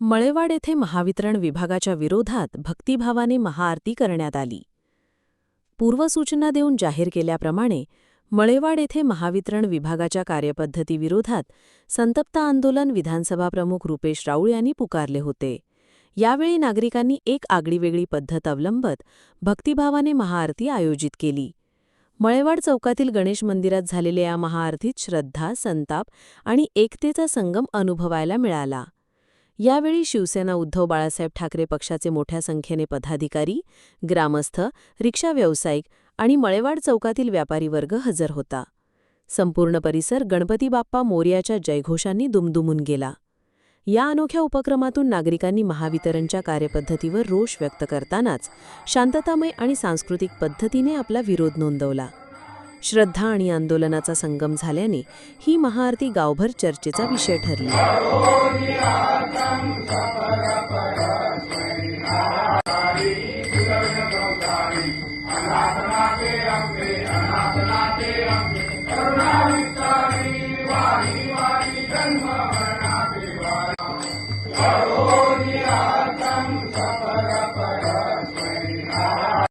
मळेवाड येथे महावितरण विभागाच्या विरोधात भक्तिभावाने महाआरती करण्यात आली. पूर्वसूचना देऊन जाहीर केल्याप्रमाणे मळेवाड येथे महावितरण विभागाच्या कार्यपद्धतीविरोधात संतप्त आंदोलन विधानसभा प्रमुख रुपेश राऊळ यांनी पुकारले होते. यावेळी नागरिकांनी एक आगळीवेगळी पद्धत अवलंबत भक्तिभावाने महाआरती आयोजित केली. मळेवाड चौकातील गणेश मंदिरात झालेल्या या महाआरतीत श्रद्धा संताप आणि एकतेचा संगम अनुभवायला मिळाला. यावेळी शिवसेना उद्धव बाळासाहेब ठाकरे पक्षाचे मोठ्या संख्येने पदाधिकारी ग्रामस्थ रिक्षा व्यावसायिक आणि मळेवाड चौकातील व्यापारी वर्ग हजर होता. संपूर्ण परिसर गणपती बाप्पा मोर्याच्या जयघोषांनी दुमदुमून गेला. या अनोख्या उपक्रमातून नागरिकांनी महावितरणच्या कार्यपद्धतीवर रोष व्यक्त करतानाच शांततामय आणि सांस्कृतिक पद्धतीने आपला विरोध नोंदवला. श्रद्धा आणि आंदोलनाचा संगम झाल्याने ही महाआरती गावभर चर्चेचा विषय ठरली.